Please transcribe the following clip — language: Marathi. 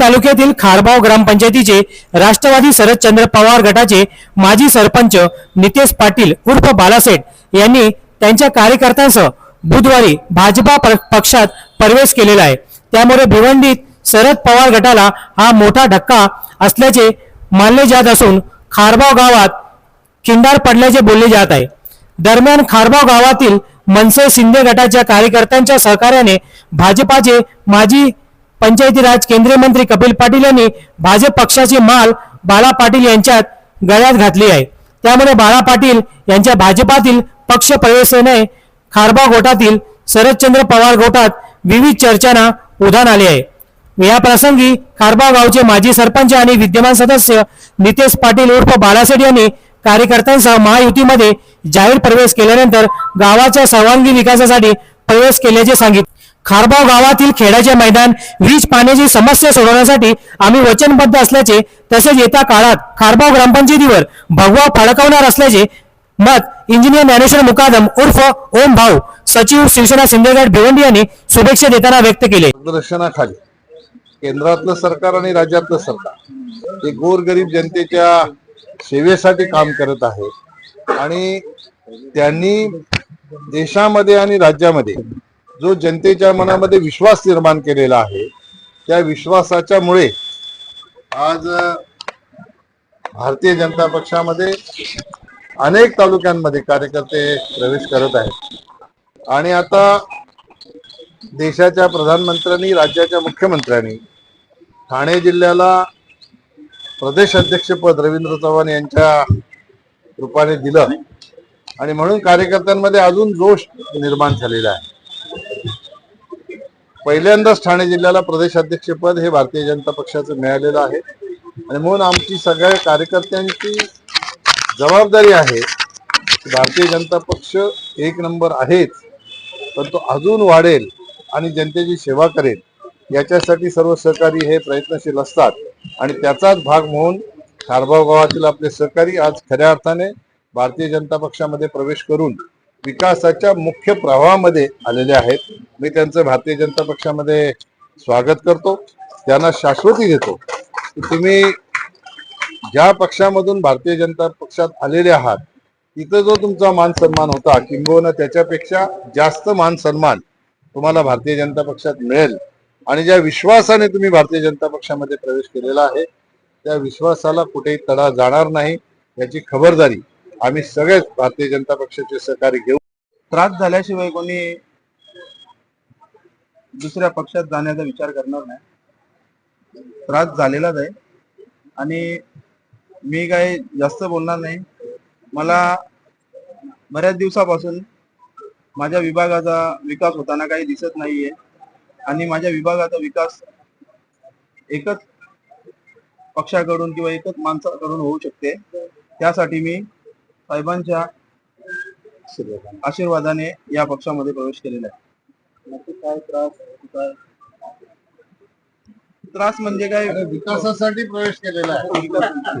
तालुक्यातील खारबाव ग्रामपंचायतीचे राष्ट्रवादी शरदचंद्र पवार गटाचे माजी सरपंच नितेश पाटील उर्फ बालासेठ यांनी त्यांच्या कार्यकर्त्यांसह बुधवारी भाजपा प- पक्षात प्रवेश केलेला आहे. त्यामुळे भिवंडीत शरद पवार गटाला हा मोठा धक्का असल्याचे मानले जात असून खारबाव गावात खिंडार पडल्याचे बोलले जात आहे. दरम्यान खारबाव गावातील मनसे शिंदे गटाच्या कार्यकर्त्यांच्या सहकार्याने भाजपाचे माजी पंचायती राज केंद्रीय मंत्री कपिल पाटील यांनी भाजप पक्षाची माल बाळा पाटील यांच्यात गळ्यात घातली आहे. त्यामुळे बाळा पाटील यांच्या भाजपातील पक्ष प्रवेशाने खारबा गोटातील शरदचंद्र पवार गोटात विविध चर्चांना उधाण आले आहे. या प्रसंगी खारबा गावचे माजी सरपंच आणि विद्यमान सदस्य नितेश पाटील उर्फ बालासेठ यांनी कार्यकर्त्यांसह महायुतीमध्ये जाहीर प्रवेश केल्यानंतर गावाच्या सर्वांगीण विकासासाठी प्रवेश केल्याचे सांगितले. खारबाव गावातील खेळाचे मैदान वीज पाण्याची समस्या सोडवण्यासाठी आम्ही वचनबद्ध असल्याचे तसेच येत्या काळात खारबाव ग्रामपंचायतीवर भगवा फडकवणार असल्याचे मत इंजिनियर ज्ञानेश्वर मुकादम उर्फ ओम भाऊ सचिव शिवसेना शिंदेगड भिवंडी यांनी शुभेच्छा देताना व्यक्त केले. मार्गदर्शनाखाली केंद्रातलं सरकार आणि राज्यातलं सरकार हे गोरगरीब जनतेच्या सेवेसाठी काम करत आहे. आणि त्यांनी देशामध्ये आणि राज्यामध्ये जो जनतेच्या मनामध्ये विश्वास निर्माण केलेला आहे त्या विश्वासाच्या मुळे आज भारतीय जनता पक्षामध्ये अनेक तालुक्यांमध्ये कार्यकर्ते प्रवेश करत आहेत. आणि आता देशाच्या प्रधानमंत्र्यांनी राज्याच्या मुख्यमंत्र्यांनी ठाणे जिल्ह्याला प्रदेश अध्यक्षपद रवींद्र चव्हाण यांच्या रूपाने दिलं. आणि म्हणून कार्यकर्त्यांमध्ये अजून जोश निर्माण झालेला आहे. पहिल्यांदाच ठाणे जिल्ह्याला प्रदेशाध्यक्षपद हे भारतीय जनता पक्षाचं मिळालेलं आहे. आणि म्हणून आमची सगळ्या कार्यकर्त्यांची जबाबदारी आहे की भारतीय जनता पक्ष एक नंबर आहेच पण तो अजून वाढेल आणि जनतेची सेवा करेल. याच्यासाठी सर्व सहकारी हे प्रयत्नशील असतात आणि त्याचाच भाग म्हणून खारभाव गावातील आपले सहकारी आज खऱ्या अर्थाने भारतीय जनता पक्षामध्ये प्रवेश करून विकासाच्या मुख्य प्रवाहामध्ये आलेले आहेत. मी त्यांचं भारतीय जनता पक्षामध्ये स्वागत करतो. त्यांना शाश्वती देतो. की तुम्ही ज्या पक्षामधून भारतीय जनता पक्षात आलेले आहात तिथं जो तुमचा मान सन्मान होता किंबहुना त्याच्यापेक्षा जास्त मान सन्मान तुम्हाला भारतीय जनता पक्षात मिळेल. आणि ज्या विश्वासाने तुम्ही भारतीय जनता पक्षामध्ये प्रवेश केलेला आहे त्या विश्वासाला कुठेही तडा जाणार नाही याची खबरदारी आम्ही सगळेच भारतीय जनता पक्षाचे सहकारी घेऊ त्रास झाल्याशिवाय कोणी दुसऱ्या पक्षात जाण्याचा विचार करणार नाही. त्रास झालेलाच आहे. आणि मी काही जास्त बोलणार नाही. मला बऱ्याच दिवसापासून माझ्या विभागाचा विकास होताना काही दिसत नाहीये. आणि माझ्या विभागाचा विकास एकच पक्षाकडून किंवा एकच माणसाकडून होऊ शकते. त्यासाठी मी साहेबांच्या आशीर्वादाने. या पक्षामध्ये प्रवेश केलेला आहे. नक्की काय त्रास काय? त्रास म्हणजे काय? विकासासाठी प्रवेश केलेला आहे.